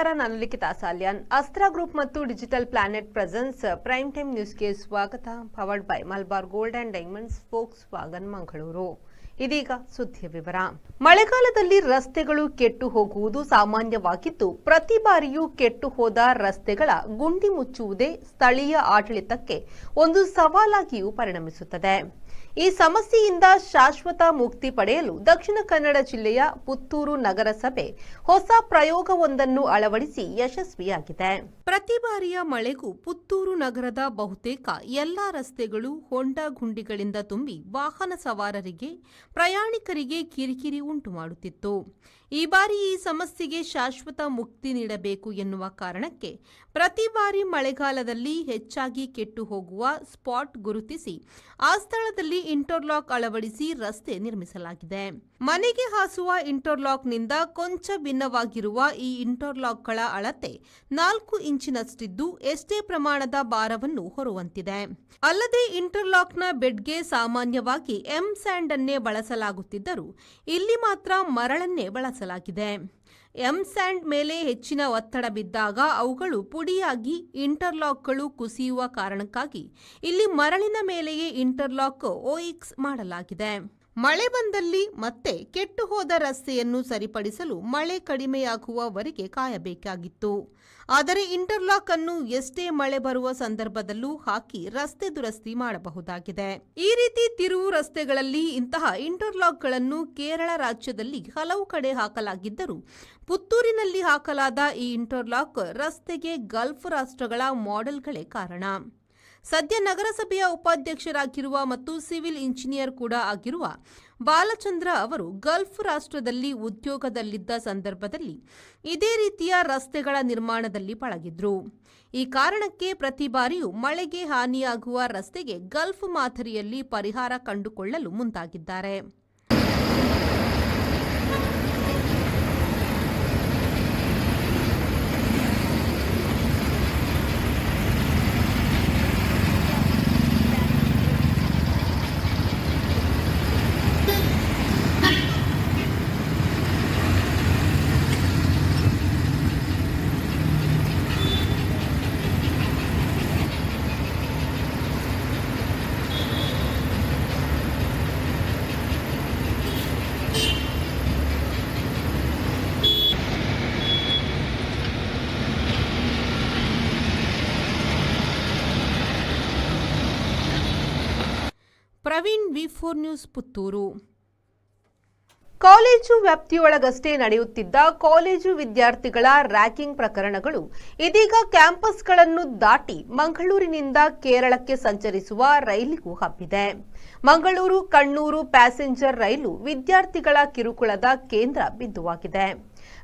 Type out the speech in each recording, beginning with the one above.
ನಮಸ್ಕಾರ, ನಾನು ಲಿಖಿತಾ ಸಾಲ್ಯಾನ್. ಅಸ್ತ್ರ ಗ್ರೂಪ್ ಮತ್ತು digital planet presence prime time ನ್ಯೂಸ್ಗೆ ಸ್ವಾಗತ. Powered by Malabar gold and diamonds Volkswagen Mangaluru ಇದೀಗ ಸುದ್ದಿಯ ವಿವರ. ಮಳೆಗಾಲದಲ್ಲಿ ರಸ್ತೆಗಳು ಕೆಟ್ಟು ಹೋಗುವುದು ಸಾಮಾನ್ಯವಾಗಿದ್ದು, ಪ್ರತಿ ಬಾರಿಯೂ ಕೆಟ್ಟು ಹೋದ ರಸ್ತೆಗಳ ಗುಂಡಿ ಮುಚ್ಚುವುದೇ ಸ್ಥಳೀಯ ಆಡಳಿತಕ್ಕೆ ಒಂದು ಸವಾಲಾಗಿಯೂ ಪರಿಣಮಿಸುತ್ತದೆ. ಈ ಸಮಸ್ಯೆಯಿಂದ ಶಾಶ್ವತ ಮುಕ್ತಿ ಪಡೆಯಲು ದಕ್ಷಿಣ ಕನ್ನಡ ಜಿಲ್ಲೆಯ ಪುತ್ತೂರು ನಗರಸಭೆ ಹೊಸ ಪ್ರಯೋಗವೊಂದನ್ನು ಅಳವಡಿಸಿ ಯಶಸ್ವಿಯಾಗಿದೆ. ಪ್ರತಿ ಬಾರಿಯ ಮಳೆಗೂ ಪುತ್ತೂರು ನಗರದ ಬಹುತೇಕ ಎಲ್ಲಾ ರಸ್ತೆಗಳು ಹೊಂಡ ಗುಂಡಿಗಳಿಂದ ತುಂಬಿ ವಾಹನ ಸವಾರರಿಗೆ ಪ್ರಯಾಣಿಕರಿಗೆ ಕಿರಿಕಿರಿ ಉಂಟು ಮಾಡುತ್ತಿತ್ತು. ಈ ಬಾರಿ ಈ ಸಮಸ್ಯೆಗೆ ಶಾಶ್ವತ ಮುಕ್ತಿ ನೀಡಬೇಕು ಎನ್ನುವ ಕಾರಣಕ್ಕೆ ಪ್ರತಿ ಬಾರಿ ಮಳೆಗಾಲದಲ್ಲಿ ಹೆಚ್ಚಾಗಿ ಕೆಟ್ಟು ಹೋಗುವ ಸ್ಪಾಟ್ ಗುರುತಿಸಿ, ಆ ಸ್ಥಳದಲ್ಲಿ ಇಂಟರ್ಲಾಕ್ ಅಳವಡಿಸಿ ರಸ್ತೆ ನಿರ್ಮಿಸಲಾಗಿದೆ. ಮನೆಗೆ ಹಾಸುವ ಇಂಟರ್ಲಾಕ್ನಿಂದ ಕೊಂಚ ಭಿನ್ನವಾಗಿರುವ ಈ ಇಂಟರ್ಲಾಕ್ಗಳ ಅಳತೆ ನಾಲ್ಕು ಇಂಚಿನಷ್ಟಿದ್ದು ಎಷ್ಟೇ ಪ್ರಮಾಣದ ಭಾರವನ್ನು ಹೊರುವಂತಿದೆ. ಅಲ್ಲದೆ ಇಂಟರ್ಲಾಕ್ನ ಬೆಡ್ಗೆ ಸಾಮಾನ್ಯವಾಗಿ ಎಂ ಸ್ಯಾಂಡ್ ಅನ್ನೇ ಬಳಸಲಾಗುತ್ತಿದ್ದರೂ ಇಲ್ಲಿ ಮಾತ್ರ ಮರಳನ್ನೇ ಬಳಸಲಾಗಿದೆ. ಎಂ ಸ್ಯಾಂಡ್ ಮೇಲೆ ಹೆಚ್ಚಿನ ಒತ್ತಡ ಬಿದ್ದಾಗ ಅವುಗಳು ಪುಡಿಯಾಗಿ ಇಂಟರ್ಲಾಕ್ಗಳು ಕುಸಿಯುವ ಕಾರಣಕ್ಕಾಗಿ ಇಲ್ಲಿ ಮರಳಿನ ಮೇಲೆಯೇ ಇಂಟರ್ಲಾಕ್ ಓಇಕ್ಸ್ ಮಾಡಲಾಗಿದೆ. ಮಳೆ ಬಂದಲ್ಲಿ ಮತ್ತೆ ಕೆಟ್ಟು ಹೋದ ರಸ್ತೆಯನ್ನು ಸರಿಪಡಿಸಲು ಮಳೆ ಕಡಿಮೆಯಾಗುವವರೆಗೆ ಕಾಯಬೇಕಾಗಿತ್ತು. ಆದರೆ ಇಂಟರ್ಲಾಕ್ ಅನ್ನು ಎಷ್ಟೇ ಮಳೆ ಬರುವ ಸಂದರ್ಭದಲ್ಲೂ ಹಾಕಿ ರಸ್ತೆ ದುರಸ್ತಿ ಮಾಡಬಹುದಾಗಿದೆ. ಈ ರೀತಿ ತಿರುವು ರಸ್ತೆಗಳಲ್ಲಿ ಇಂತಹ ಇಂಟರ್ಲಾಕ್ಗಳನ್ನು ಕೇರಳ ರಾಜ್ಯದಲ್ಲಿ ಹಲವು ಕಡೆ ಹಾಕಲಾಗಿದ್ದರೂ ಪುತ್ತೂರಿನಲ್ಲಿ ಹಾಕಲಾದ ಈ ಇಂಟರ್ಲಾಕ್ ರಸ್ತೆಗೆ ಗಲ್ಫ್ ರಾಷ್ಟ್ರಗಳ ಮಾಡೆಲ್ಗಳೇ ಕಾರಣ. ಸದ್ಯ ನಗರಸಭೆಯ ಉಪಾಧ್ಯಕ್ಷರಾಗಿರುವ ಮತ್ತು ಸಿವಿಲ್ ಇಂಜಿನಿಯರ್ ಕೂಡ ಆಗಿರುವ ಬಾಲಚಂದ್ರ ಅವರು ಗಲ್ಫ್ ರಾಷ್ಟ್ರದಲ್ಲಿ ಉದ್ಯೋಗದಲ್ಲಿದ್ದ ಸಂದರ್ಭದಲ್ಲಿ ಇದೇ ರೀತಿಯ ರಸ್ತೆಗಳ ನಿರ್ಮಾಣದಲ್ಲಿ ಪಳಗಿದ್ರು. ಈ ಕಾರಣಕ್ಕೆ ಪ್ರತಿ ಬಾರಿಯೂ ಮಳೆಗೆ ಹಾನಿಯಾಗುವ ರಸ್ತೆಗೆ ಗಲ್ಫ್ ಮಾದರಿಯಲ್ಲಿ ಪರಿಹಾರ ಕಂಡುಕೊಳ್ಳಲು ಮುಂದಾಗಿದ್ದಾರೆ ಪ್ರವೀಣ್ ನ್ಯೂಸ್ ಪುತ್ತೂರು. ಕಾಲೇಜು ವ್ಯಾಪ್ತಿಯೊಳಗಷ್ಟೇ ನಡೆಯುತ್ತಿದ್ದ ಕಾಲೇಜು ವಿದ್ಯಾರ್ಥಿಗಳ ರ್ಯಾಕಿಂಗ್ ಪ್ರಕರಣಗಳು ಇದೀಗ ಕ್ಯಾಂಪಸ್ಗಳನ್ನು ದಾಟಿ ಮಂಗಳೂರಿನಿಂದ ಕೇರಳಕ್ಕೆ ಸಂಚರಿಸುವ ರೈಲಿಗೂ ಹಬ್ಬಿದೆ. ಮಂಗಳೂರು, ಕಣ್ಣೂರು ಪ್ಯಾಸೆಂಜರ್ ರೈಲು ವಿದ್ಯಾರ್ಥಿಗಳ ಕಿರುಕುಳದ ಕೇಂದ್ರ ಬಿಂದುವಾಗಿದೆ.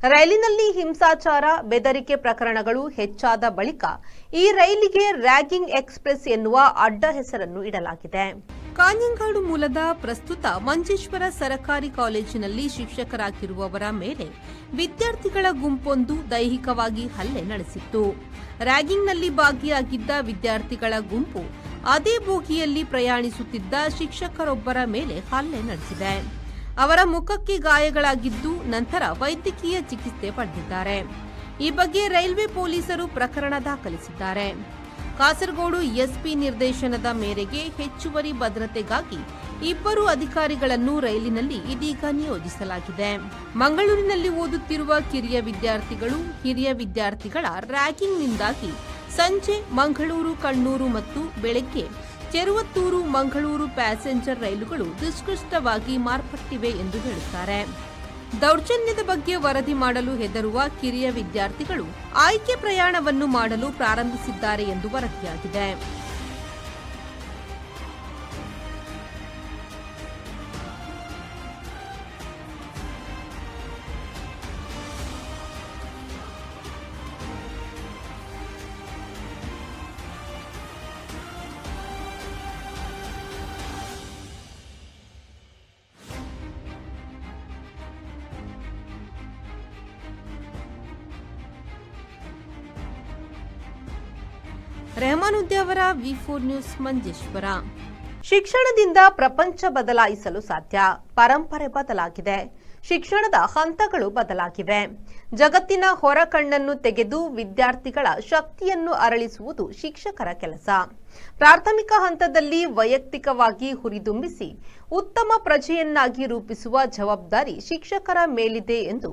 ರೈಲಿನಲ್ಲಿ ಹಿಂಸಾಚಾರ, ಬೆದರಿಕೆ ಪ್ರಕರಣಗಳು ಹೆಚ್ಚಾದ ಬಳಿಕ ಈ ರೈಲಿಗೆ ರ್ಯಾಗಿಂಗ್ ಎಕ್ಸ್ಪ್ರೆಸ್ ಎನ್ನುವ ಅಡ್ಡ ಹೆಸರನ್ನು ಇಡಲಾಗಿದೆ. ಕಾಂಜಂಗಾಡು ಮೂಲದ ಪ್ರಸ್ತುತ ಮಂಜೇಶ್ವರ ಸರಕಾರಿ ಕಾಲೇಜಿನಲ್ಲಿ ಶಿಕ್ಷಕರಾಗಿರುವವರ ಮೇಲೆ ವಿದ್ಯಾರ್ಥಿಗಳ ಗುಂಪೊಂದು ದೈಹಿಕವಾಗಿ ಹಲ್ಲೆ ನಡೆಸಿತ್ತು. ರ್ಯಾಗಿಂಗ್ನಲ್ಲಿ ಭಾಗಿಯಾಗಿದ್ದ ವಿದ್ಯಾರ್ಥಿಗಳ ಗುಂಪು ಅದೇ ಬೋಗಿಯಲ್ಲಿ ಪ್ರಯಾಣಿಸುತ್ತಿದ್ದ ಶಿಕ್ಷಕರೊಬ್ಬರ ಮೇಲೆ ಹಲ್ಲೆ ನಡೆಸಿದೆ. ಅವರ ಮುಖಕ್ಕೆ ಗಾಯಗಳಾಗಿದ್ದು ನಂತರ ವೈದ್ಯಕೀಯ ಚಿಕಿತ್ಸೆ ಪಡೆದಿದ್ದಾರೆ. ಈ ಬಗ್ಗೆ ರೈಲ್ವೆ ಪೊಲೀಸರು ಪ್ರಕರಣ ದಾಖಲಿಸಿದ್ದಾರೆ. ಕಾಸರಗೋಡು ಎಸ್ಪಿ ನಿರ್ದೇಶನದ ಮೇರೆಗೆ ಹೆಚ್ಚುವರಿ ಭದ್ರತೆಗಾಗಿ ಇಬ್ಬರು ಅಧಿಕಾರಿಗಳನ್ನು ರೈಲಿನಲ್ಲಿ ಇದೀಗ ನಿಯೋಜಿಸಲಾಗಿದೆ. ಮಂಗಳೂರಿನಲ್ಲಿ ಓದುತ್ತಿರುವ ಕಿರಿಯ ವಿದ್ಯಾರ್ಥಿಗಳು, ಹಿರಿಯ ವಿದ್ಯಾರ್ಥಿಗಳ ರ್ಯಾಗಿಂಗ್ನಿಂದಾಗಿ ಸಂಜೆ ಮಂಗಳೂರು, ಕಣ್ಣೂರು ಮತ್ತು ಬೆಳಗ್ಗೆ ಚೆರುವತ್ತೂರು, ಮಂಗಳೂರು ಪ್ಯಾಸೆಂಜರ್ ರೈಲುಗಳು ದುಷ್ಕೃಷ್ಟವಾಗಿ ಮಾರ್ಪಟ್ಟಿವೆ ಎಂದು ಹೇಳುತ್ತಾರೆ. ದೌರ್ಜನ್ಯದ ಬಗ್ಗೆ ವರದಿ ಮಾಡಲು ಹೆದರುವ ಕಿರಿಯ ವಿದ್ಯಾರ್ಥಿಗಳು ಆಯ್ಕೆ ಪ್ರಯಾಣವನ್ನು ಮಾಡಲು ಪ್ರಾರಂಭಿಸಿದ್ದಾರೆ ಎಂದು ವರದಿಯಾಗಿದೆ. Rehmanuddin V four news Manjeshwar. ಶಿಕ್ಷಣದಿಂದ ಪ್ರಪಂಚ ಬದಲಾಯಿಸಲು ಸಾಧ್ಯ. ಪರಂಪರೆ ಬದಲಾಗಿದೆ. ಶಿಕ್ಷಣದ ಹಂತಗಳು ಬದಲಾಗಿವೆ. ಜಗತ್ತಿನ ಹೊರ ಕಣ್ಣನ್ನು ತೆಗೆದು ವಿದ್ಯಾರ್ಥಿಗಳ ಶಕ್ತಿಯನ್ನು ಅರಳಿಸುವುದು ಶಿಕ್ಷಕರ ಕೆಲಸ. ಪ್ರಾಥಮಿಕ ಹಂತದಲ್ಲಿ ವೈಯಕ್ತಿಕವಾಗಿ ಹುರಿದುಂಬಿಸಿ ಉತ್ತಮ ಪ್ರಜೆಯನ್ನಾಗಿ ರೂಪಿಸುವ ಜವಾಬ್ದಾರಿ ಶಿಕ್ಷಕರ ಮೇಲಿದೆ ಎಂದು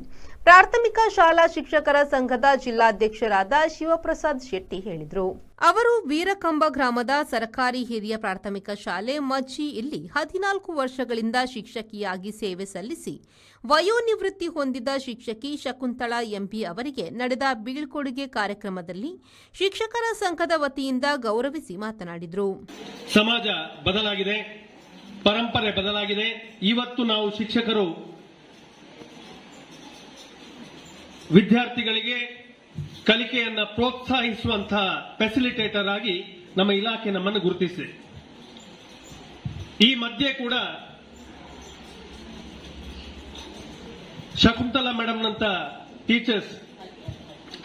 ಪ್ರಾಥಮಿಕ ಶಾಲಾ ಶಿಕ್ಷಕರ ಸಂಘದ ಜಿಲ್ಲಾಧ್ಯಕ್ಷರಾದ ಶಿವಪ್ರಸಾದ್ ಶೆಟ್ಟಿ ಹೇಳಿದರು. ಅವರು ವೀರಕಂಬ ಗ್ರಾಮದ ಸರ್ಕಾರಿ ಹಿರಿಯ ಪ್ರಾಥಮಿಕ ಶಾಲೆ ಮಜ್ಜಿ ಇಲ್ಲಿ ಹದಿನಾಲ್ಕು ವರ್ಷಗಳಿಂದ ಶಿಕ್ಷಕಿಯಾಗಿ ಸೇವೆ ಸಲ್ಲಿಸಿ ವಯೋನಿವೃತ್ತಿ ಹೊಂದಿದ ಶಿಕ್ಷಕಿ ಶಕುಂತಳಾ ಎಂಪಿ ಅವರಿಗೆ ನಡೆದ ಬೀಳ್ಕೊಡುಗೆ ಕಾರ್ಯಕ್ರಮದಲ್ಲಿ ಶಿಕ್ಷಕರ ಸಂಘದ ವತಿಯಿಂದ ಗೌರವಿಸಿ ಮಾತನಾಡಿದರು. ಸಮಾಜ ಬದಲಾಗಿದೆ ಪರಂಪರೆ ಬದಲಾಗಿದೆ. ಇವತ್ತು ನಾವು ಶಿಕ್ಷಕರು ವಿದ್ಯಾರ್ಥಿಗಳಿಗೆ ಕಲಿಕೆಯನ್ನ ಪ್ರೋತ್ಸಾಹಿಸುವಂತಹ ಫೆಸಿಲಿಟೇಟರ್ ಆಗಿ ನಮ್ಮ ಇಲಾಖೆ ನಮ್ಮನ್ನು ಗುರುತಿಸಿದೆ. ಈ ಮಧ್ಯೆ ಕೂಡ ಶಕುಂತಲಾ ಮೇಡಮ್ನಂತ ಟೀಚರ್ಸ್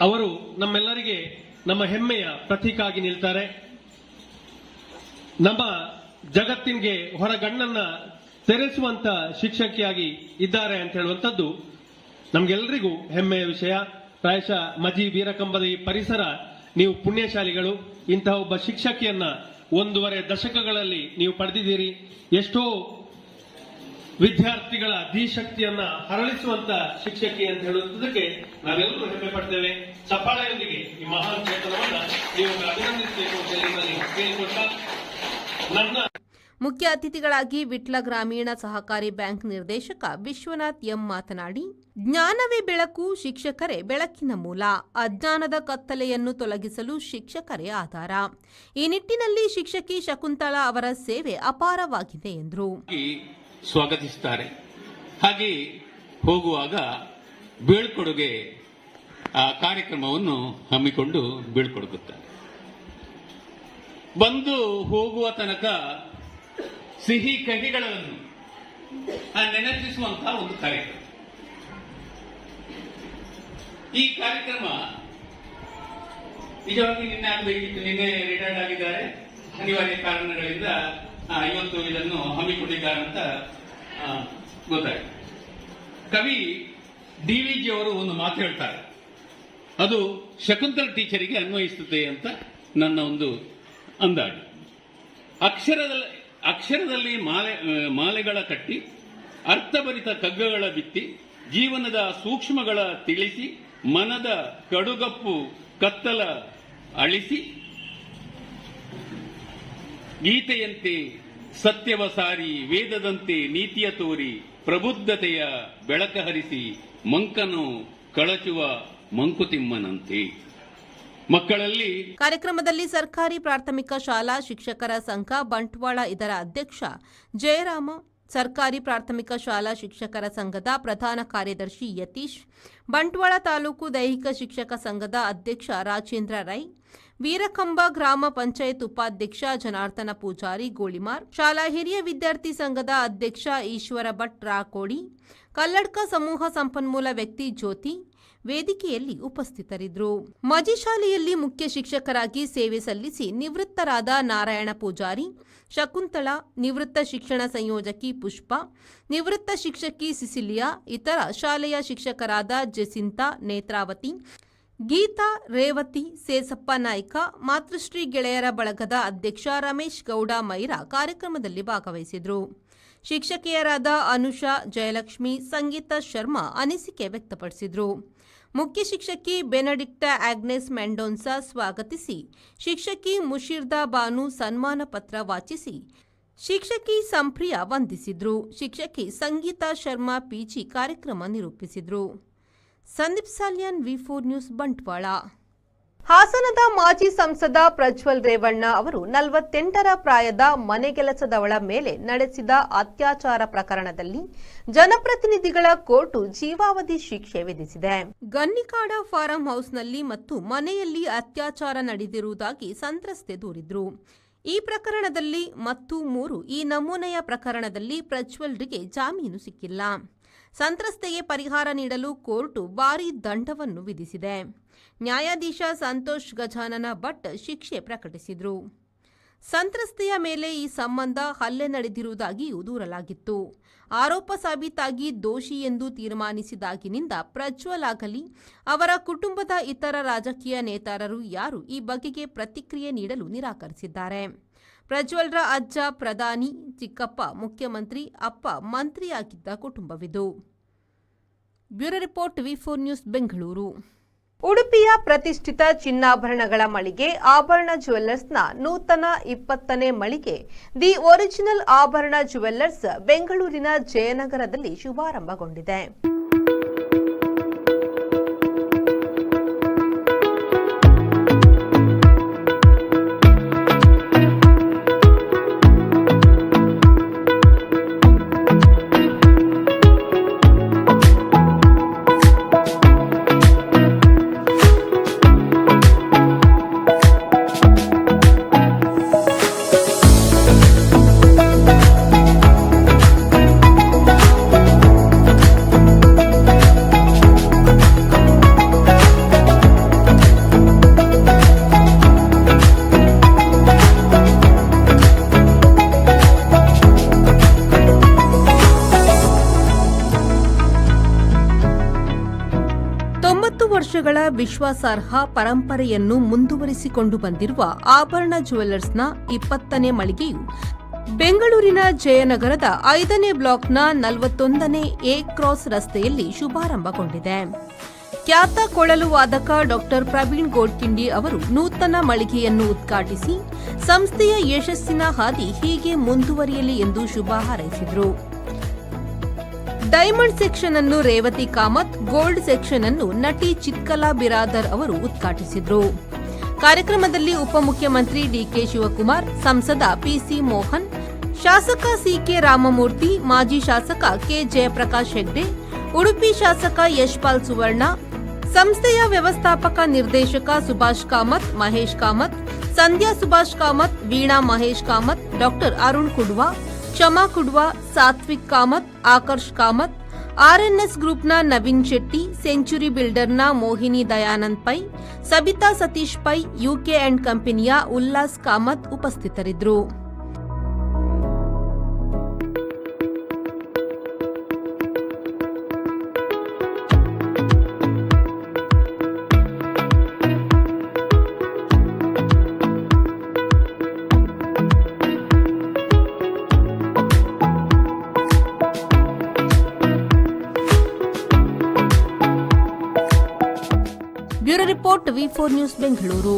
ಅವರು ನಮ್ಮೆಲ್ಲರಿಗೆ ನಮ್ಮ ಹೆಮ್ಮೆಯ ಪ್ರತೀಕ ಆಗಿ ನಿಲ್ತಾರೆ. ನಮ್ಮ ಜಗತ್ತಿಗೆ ಹೊರಗಣ್ಣನ್ನ ತೆರೆಸುವಂತ ಶಿಕ್ಷಕಿಯಾಗಿ ಇದ್ದಾರೆ ಅಂತ ಹೇಳುವಂಥದ್ದು ನಮ್ಗೆಲ್ರಿಗೂ ಹೆಮ್ಮೆಯ ವಿಷಯ. ಪ್ರಾಯಶಃ ಮಜಿ ವೀರಕಂಬದ ಈ ಪರಿಸರ. ನೀವು ಪುಣ್ಯಶಾಲಿಗಳು, ಇಂತಹ ಒಬ್ಬ ಶಿಕ್ಷಕಿಯನ್ನ ಒಂದೂವರೆ ದಶಕಗಳಲ್ಲಿ ನೀವು ಪಡೆದಿದ್ದೀರಿ. ಎಷ್ಟೋ ವಿದ್ಯಾರ್ಥಿಗಳ ಧೀಶಕ್ತಿಯನ್ನ ಹರಳಿಸುವಂತ ಶಿಕ್ಷಕಿ ಅಂತ ಹೇಳುವುದಕ್ಕೆ ನಾವೆಲ್ಲರೂ ಹೆಮ್ಮೆ ಪಡ್ತೇವೆ. ಚಪ್ಪಾಳೆಯೊಂದಿಗೆ ಈ ಮಹಾನ್ ಚೇತನವನ್ನ ನೀವು ಅಭಿನಂದಿಸಬೇಕು ಅಂತ ನನ್ನ ಮುಖ್ಯ ಅತಿಥಿಗಳಾಗಿ ವಿಟ್ಲ ಗ್ರಾಮೀಣ ಸಹಕಾರಿ ಬ್ಯಾಂಕ್ ನಿರ್ದೇಶಕ ವಿಶ್ವನಾಥ್ ಎಂ ಮಾತನಾಡಿ, ಜ್ಞಾನವೇ ಬೆಳಕು, ಶಿಕ್ಷಕರೇ ಬೆಳಕಿನ ಮೂಲ. ಅಜ್ಞಾನದ ಕತ್ತಲೆಯನ್ನು ತೊಲಗಿಸಲು ಶಿಕ್ಷಕರೇ ಆಧಾರ. ಈ ನಿಟ್ಟಿನಲ್ಲಿ ಶಿಕ್ಷಕಿ ಶಕುಂತಳಾ ಅವರ ಸೇವೆ ಅಪಾರವಾಗಿದೆ ಎಂದರು. ಸ್ವಾಗತಿಸುತ್ತಾರೆ ಹಾಗೆ ಹೋಗುವಾಗ ಬೀಳ್ಕೊಡುಗೆ ಕಾರ್ಯಕ್ರಮವನ್ನು ಹಮ್ಮಿಕೊಂಡು ಬೀಳ್ಕೊಡುತ್ತಾರೆ. ಬಂದು ಹೋಗುವ ತನಕ ಸಿಹಿ ಕಹಿಗಳನ್ನು ನೆನಪಿಸುವಂತಹ ಒಂದು ಕಾರ್ಯಕ್ರಮ. ಈ ಕಾರ್ಯಕ್ರಮ ನಿಜವಾಗಿ ನಿನ್ನೆ ಆಗಬೇಕಿತ್ತು ನಿನ್ನೆ ರಿಟೈರ್ಡ್ ಆಗಿದ್ದಾರೆ. ಅನಿವಾರ್ಯ ಕಾರಣಗಳಿಂದ ಇವತ್ತು ಇದನ್ನು ಹಮ್ಮಿಕೊಂಡಿದ್ದಾರೆ ಅಂತ ಗೊತ್ತಾಯ್ತು. ಕವಿ ಡಿ ವಿ ಜಿ ಅವರು ಒಂದು ಮಾತು ಹೇಳ್ತಾರೆ. ಅದು ಶಕುಂತಲ ಟೀಚರಿಗೆ ಅನ್ವಯಿಸುತ್ತದೆ ಅಂತ ನನ್ನ ಒಂದು ಅಂದಾಜು. ಅಕ್ಷರದಲ್ಲಿ ಅಕ್ಷರದಲ್ಲಿ ಮಾಲೆ ಮಾಲೆಗಳ ಕಟ್ಟಿ, ಅರ್ಥಭರಿತ ಕಗ್ಗಗಳ ಬಿತ್ತಿ, ಜೀವನದ ಸೂಕ್ಷ್ಮಗಳ ತಿಳಿಸಿ, ಮನದ ಕಡುಗಪ್ಪು ಕತ್ತಲ ಅಳಿಸಿ, ಗೀತೆಯಂತೆ ಸತ್ಯವ ಸಾರಿ, ವೇದದಂತೆ ನೀತಿಯ ತೋರಿ, ಪ್ರಬುದ್ಧತೆಯ ಬೆಳಕ ಹರಿಸಿ, ಮಂಕನು ಕಳಚುವ ಮಂಕುತಿಮ್ಮನಂತೆ. ಮಕ್ಕಳಲ್ಲಿ ಕಾರ್ಯಕ್ರಮದಲ್ಲಿ ಸರ್ಕಾರಿ ಪ್ರಾಥಮಿಕ ಶಾಲಾ ಶಿಕ್ಷಕರ ಸಂಘ, ಬಂಟ್ವಾಳ ಇದರ ಅಧ್ಯಕ್ಷ ಜಯರಾಮ, ಸರ್ಕಾರಿ ಪ್ರಾಥಮಿಕ ಶಾಲಾ ಶಿಕ್ಷಕರ ಸಂಘದ ಪ್ರಧಾನ ಕಾರ್ಯದರ್ಶಿ ಯತೀಶ್, ಬಂಟ್ವಾಳ ತಾಲೂಕು ದೈಹಿಕ ಶಿಕ್ಷಕ ಸಂಘದ ಅಧ್ಯಕ್ಷ ರಾಜೇಂದ್ರ ರೈ ವೀರಕಂಬ ಗ್ರಾಮ ಪಂಚಾಯತ್ ಉಪಾಧ್ಯಕ್ಷ ಜನಾರ್ದನ ಪೂಜಾರಿ ಗೋಳಿಮಾರ್, ಶಾಲಾ ಹಿರಿಯ ವಿದ್ಯಾರ್ಥಿ ಸಂಘದ ಅಧ್ಯಕ್ಷ ಈಶ್ವರ ಭಟ್ ರಾಕೋಡಿ, ಕಲ್ಲಡ್ಕ ಸಮೂಹ ಸಂಪನ್ಮೂಲ ವ್ಯಕ್ತಿ ಜ್ಯೋತಿ ವೇದಿಕೆಯಲ್ಲಿ ಉಪಸ್ಥಿತರಿದ್ದರು. ಮಾಜಿ ಶಾಲೆಯಲ್ಲಿ ಮುಖ್ಯ ಶಿಕ್ಷಕರಾಗಿ ಸೇವೆ ಸಲ್ಲಿಸಿ ನಿವೃತ್ತರಾದ ನಾರಾಯಣ ಪೂಜಾರಿ ಶಕುಂತಳ ನಿವೃತ್ತ ಶಿಕ್ಷಣ ಸಂಯೋಜಕಿ ಪುಷ್ಪ, ನಿವೃತ್ತ ಶಿಕ್ಷಕಿ ಸಿಸಿಲಿಯಾ, ಇತರ ಶಾಲೆಯ ಶಿಕ್ಷಕರಾದ ಜೆಸಿಂತಾ ನೇತ್ರಾವತಿ ಗೀತಾ ರೇವತಿ ಸೇಸಪ್ಪ ನಾಯ್ಕ ಮಾತೃಶ್ರೀ ಗೆಳೆಯರ ಬಳಗದ ಅಧ್ಯಕ್ಷ ರಮೇಶ್ ಗೌಡ ಮೈರಾ ಕಾರ್ಯಕ್ರಮದಲ್ಲಿ ಭಾಗವಹಿಸಿದರು. ಶಿಕ್ಷಕಿಯರಾದ ಅನುಷಾ, ಜಯಲಕ್ಷ್ಮಿ, ಸಂಗೀತ ಶರ್ಮಾ ಅನಿಸಿಕೆ ವ್ಯಕ್ತಪಡಿಸಿದರು. ಮುಖ್ಯ ಶಿಕ್ಷಕಿ ಬೆನಡಿಕ್ಟ ಆಗ್ನೆಸ್ ಮೆಂಡೋನ್ಸಾ ಸ್ವಾಗತಿಸಿ, ಶಿಕ್ಷಕಿ ಮುಷಿರ್ದಾ ಬಾನು ಸನ್ಮಾನ ಪತ್ರ ವಾಚಿಸಿ, ಶಿಕ್ಷಕಿ ಸಂಪ್ರಿಯ ವಂದಿಸಿದ್ರು. ಶಿಕ್ಷಕಿ ಸಂಗೀತಾ ಶರ್ಮಾ ಪಿಜಿ ಕಾರ್ಯಕ್ರಮ ನಿರೂಪಿಸಿದ್ರು. Sandeep Salian V four news Bantwal. ಹಾಸನದ ಮಾಜಿ ಸಂಸದ ಪ್ರಜ್ವಲ್ ರೇವಣ್ಣ ಅವರು ನಲವತ್ತೆಂಟರ ಪ್ರಾಯದ ಮನೆಗೆಲಸದವಳ ಮೇಲೆ ನಡೆಸಿದ ಅತ್ಯಾಚಾರ ಪ್ರಕರಣದಲ್ಲಿ ಜನಪ್ರತಿನಿಧಿಗಳ ಕೋರ್ಟು ಜೀವಾವಧಿ ಶಿಕ್ಷೆ ವಿಧಿಸಿದೆ. ಗನ್ನಿಕಾಡ ಫಾರಂ ಹೌಸ್ನಲ್ಲಿ ಮತ್ತು ಮನೆಯಲ್ಲಿ ಅತ್ಯಾಚಾರ ನಡೆದಿರುವುದಾಗಿ ಸಂತ್ರಸ್ತೆ ದೂರಿದ್ರು. ಈ ಪ್ರಕರಣದಲ್ಲಿ ಮತ್ತು ಮೂರು ಈ ನಮೂನೆಯ ಪ್ರಕರಣದಲ್ಲಿ ಪ್ರಜ್ವಲ್ರಿಗೆ ಜಾಮೀನು ಸಿಕ್ಕಿಲ್ಲ. ಸಂತ್ರಸ್ತೆಗೆ ಪರಿಹಾರ ನೀಡಲು ಕೋರ್ಟು ಭಾರೀ ದಂಡವನ್ನು ವಿಧಿಸಿದೆ. ನ್ಯಾಯಾಧೀಶ ಸಂತೋಷ್ ಗಜಾನನ ಭಟ್ ಶಿಕ್ಷೆ ಪ್ರಕಟಿಸಿದರು. ಸಂತ್ರಸ್ತೆಯ ಮೇಲೆ ಈ ಸಂಬಂಧ ಹಲ್ಲೆ ನಡೆದಿರುವುದಾಗಿಯೂ ದೂರಲಾಗಿತ್ತು. ಆರೋಪ ಸಾಬೀತಾಗಿ ದೋಷಿ ಎಂದು ತೀರ್ಮಾನಿಸಿದಾಗಿನಿಂದ ಪ್ರಜ್ವಲ್ ಆಗಲಿ ಅವರ ಕುಟುಂಬದ ಇತರ ರಾಜಕೀಯ ನೇತಾರರು ಯಾರು ಈ ಬಗೆಗೆ ಪ್ರತಿಕ್ರಿಯೆ ನೀಡಲು ನಿರಾಕರಿಸಿದ್ದಾರೆ. ಪ್ರಜ್ವಲ್ರ ಅಜ್ಜ, ಪ್ರಧಾನಿ, ಚಿಕ್ಕಪ್ಪ, ಮುಖ್ಯಮಂತ್ರಿ, ಅಪ್ಪ ಮಂತ್ರಿಯಾಗಿದ್ದ ಕುಟುಂಬವಿದು. Bureau report, V news, Bengaluru. ಉಡುಪಿಯ ಪ್ರತಿಷ್ಠಿತ ಚಿನ್ನಾಭರಣಗಳ ಮಳಿಗೆ ಆಭರಣ ಜುವೆಲ್ಲರ್ಸ್ನ ನೂತನ ಇಪ್ಪತ್ತನೇ ಮಳಿಗೆ ದಿ ಒರಿಜಿನಲ್ ಆಭರಣ ಜುವೆಲ್ಲರ್ಸ್ ಬೆಂಗಳೂರಿನ ಜಯನಗರದಲ್ಲಿ ಶುಭಾರಂಭಗೊಂಡಿದೆ. ವರ್ಷಗಳ ವಿಶ್ವಾಸಾರ್ಹ ಪರಂಪರೆಯನ್ನು ಮುಂದುವರಿಸಿಕೊಂಡು ಬಂದಿರುವ ಆಭರಣ ಜುವೆಲ್ಲರ್ಸ್ನ ಇಪ್ಪತ್ತನೇ ಮಳಿಗೆಯು ಬೆಂಗಳೂರಿನ ಜಯನಗರದ ಐದನೇ ಬ್ಲಾಕ್ನ ನಲವತ್ತೊಂದನೇ ಎ ಕ್ರಾಸ್ ರಸ್ತೆಯಲ್ಲಿ ಶುಭಾರಂಭಗೊಂಡಿದೆ. ಖ್ಯಾತ ಕೊಳಲು ವಾದಕ ಡಾಕ್ಟರ್ ಪ್ರವೀಣ್ ಗೋಡ್ಕಿಂಡಿ ಅವರು ನೂತನ ಮಳಿಗೆಯನ್ನು ಉದ್ಘಾಟಿಸಿ, ಸಂಸ್ಥೆಯ ಯಶಸ್ಸಿನ ಹಾದಿ ಹೀಗೆ ಮುಂದುವರಿಯಲಿ ಎಂದು ಶುಭ ಹಾರೈಸಿದರು. ಡೈಮಂಡ್ ಸೆಕ್ಷನ್ ಅನ್ನು ರೇವತಿ ಕಾಮತ್, ಗೋಲ್ಡ್ ಸೆಕ್ಷನ್ ಅನ್ನು ನಟಿ ಚಿತ್ಕಲಾ ಬಿರಾದರ್ ಅವರು ಉದ್ಘಾಟಿಸಿದರು. ಕಾರ್ಯಕ್ರಮದಲ್ಲಿ ಉಪಮುಖ್ಯಮಂತ್ರಿ ಡಿಕೆ ಶಿವಕುಮಾರ್, ಸಂಸದ ಪಿಸಿ ಮೋಹನ್, ಶಾಸಕ ಸಿಕೆ ರಾಮಮೂರ್ತಿ, ಮಾಜಿ ಶಾಸಕ ಕೆ. ಜಯಪ್ರಕಾಶ್ ಹೆಗ್ಡೆ, ಉಡುಪಿ ಶಾಸಕ ಯಶ್ಪಾಲ್ ಸುವರ್ಣ, ಸಂಸ್ಥೆಯ ವ್ಯವಸ್ಥಾಪಕ ನಿರ್ದೇಶಕ ಸುಭಾಷ್ ಕಾಮತ್, ಮಹೇಶ್ ಕಾಮತ್, ಸಂಧ್ಯಾ ಸುಭಾಷ್ ಕಾಮತ್, ವೀಣಾ ಮಹೇಶ್ ಕಾಮತ್, ಡಾಕ್ಟರ್ ಅರುಣ್ ಕುಡ್ವಾ ಕ್ಷಮಾ ಕುಡ್ವಾ ಸಾತ್ವಿಕ್ ಕಾಮತ್, ಆಕರ್ಷ್ ಕಾಮತ್, ಆರ್ಎನ್ಎಸ್ ಗ್ರೂಪ್ನ ನವೀನ್ ಶೆಟ್ಟಿ, ಸೆಂಚುರಿ ಬಿಲ್ಡರ್ನ ಮೋಹಿನಿ ದಯಾನಂದ್ ಪೈ, ಸಬಿತಾ ಸತೀಶ್ ಪೈ, ಯುಕೆ ಅಂಡ್ ಕಂಪನಿಯ ಉಲ್ಲಾಸ್ ಕಾಮತ್ ಉಪಸ್ಥಿತರಿದ್ದರು. ಫೋರ್ ನ್ಯೂಸ್ ಬೆಂಗಳೂರು